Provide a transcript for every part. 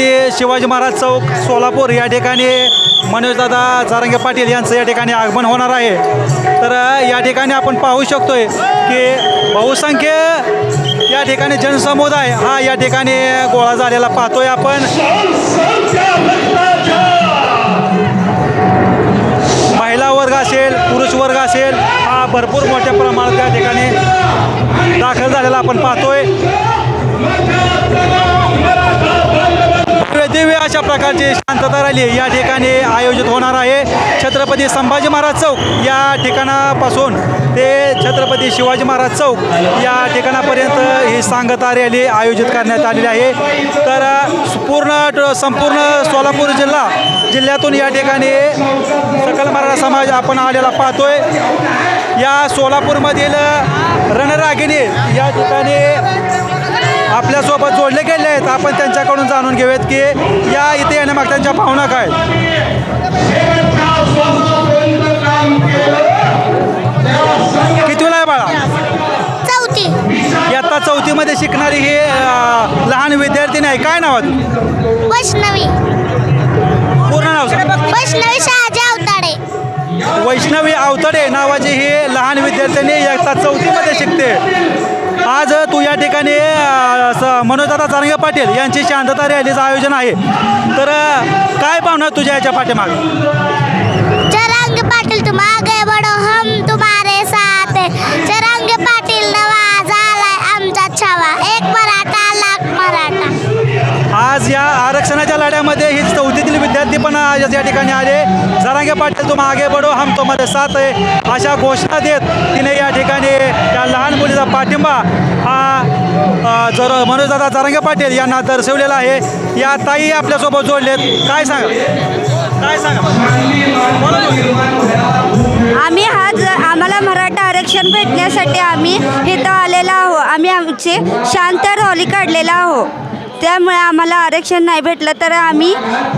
छत्रपती शिवाजी महाराज चौक सोलापूर. या ठिकाणी मनोजदादा जारंगे पाटील यांचं या ठिकाणी आगमन होणार आहे. तर या ठिकाणी आपण पाहू शकतोय की बहुसंख्य या ठिकाणी जनसमुदाय हा या ठिकाणी गोळा झालेला पाहतोय आपण. महिला वर्ग असेल पुरुष वर्ग असेल हा भरपूर मोठ्या प्रमाणात या ठिकाणी दाखल झालेला आपण पाहतोय. दिव्य अशा प्रकारची शांतता रॅली या ठिकाणी आयोजित होणार आहे छत्रपती संभाजी महाराज चौक. या ठिकाणापासून ते छत्रपती शिवाजी महाराज चौक या ठिकाणापर्यंत ही सांगता रॅली आयोजित करण्यात आलेली आहे. तर पूर्ण संपूर्ण सोलापूर जिल्हा जिल्ह्यातून या ठिकाणी सकल मराठा समाज आपण आलेला पाहतोय. या सोलापूरमधील रणरागिणी या ठिकाणी आपल्यासोबत जोडले गेले आहेत. आपण त्यांच्याकडून जाणून घेऊयात की या इथे येण्यामाग त्यांच्या भावना काय कितवीला आहे बाळा? चौथी. इयत्ता चौथीमध्ये शिकणारी ही अं, लहान विद्यार्थिनी आहे. काय नाव आहे तुझं? वैष्णवी. पूर्ण नाव सांग. वैष्णवी शहाजी अवताडे. वैष्णवी आवतडे नावाची ही लहान विद्यार्थिनी इयत्ता चौथीमध्ये शिकते. आज तू या ठिकाणी मनोजदादा चारंगे पाटील यांची शांतता रॅलीचं आयोजन आहे. तर काय पाहुणार तुझ्या याच्या पाठीमागे? पाटील तू मागे बडो शिक्षणाच्या लढ्यामध्ये ही चौथीतील विद्यार्थी पण आज या ठिकाणी आले. जरांगे पाटील तुम आगे बढो हम तुम्हाला साथ आहे. अशा घोषणा देत तिने या ठिकाणी त्या लहान मुलीचा पाठिंबा हा जर मनोजदादा जरांगे पाटील यांना दर्शवलेला आहे. या ताई आपल्यासोबत जोडलेत. काय सांगा? काय सांगा? आम्ही हा आम्हाला मराठा आरक्षण भेटण्यासाठी आम्ही इथं आलेला आहो आम्ही आमचे शांत रॉली काढलेला आहो त्यामुळे आम्हाला आरक्षण नाही भेटलं तर आम्ही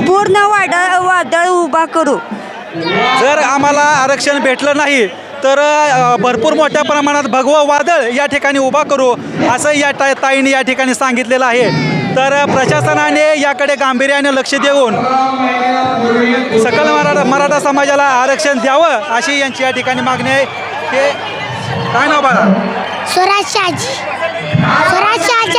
पूर्ण वादळ वादळ उभा करू. जर आम्हाला आरक्षण भेटलं नाही तर अ, भरपूर मोठ्या प्रमाणात भगवं वादळ या ठिकाणी उभा करू असं या ता ताईने या ठिकाणी सांगितलेलं आहे. तर प्रशासनाने याकडे गांभीर्याने लक्ष देऊन सकल मराठा मराठा समाजाला आरक्षण द्यावं अशी यांची या ठिकाणी मागणी आहे. ते काय नाव बाळा? स्वराज शहाजी. स्वराज शहाजी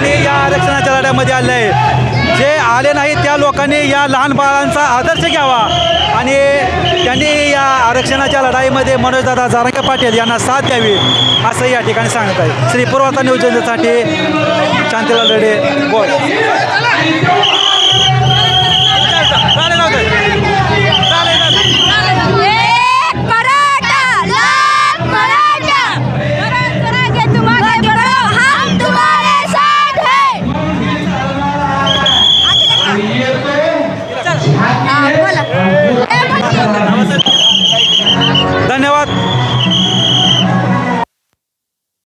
या ठिकाणी या आरक्षणाच्या लढ्यामध्ये आले आहे जे आले नाही त्या लोकांनी या लहान बाळांचा आदर्श घ्यावा. आणि त्यांनी या आरक्षणाच्या लढाईमध्ये मनोजदादा जारंगे पाटील यांना साथ द्यावी असं या ठिकाणी सांगत आहे. श्री पूर्वता न्यूज जनतेसाठी शांतीलाल रेडे बोल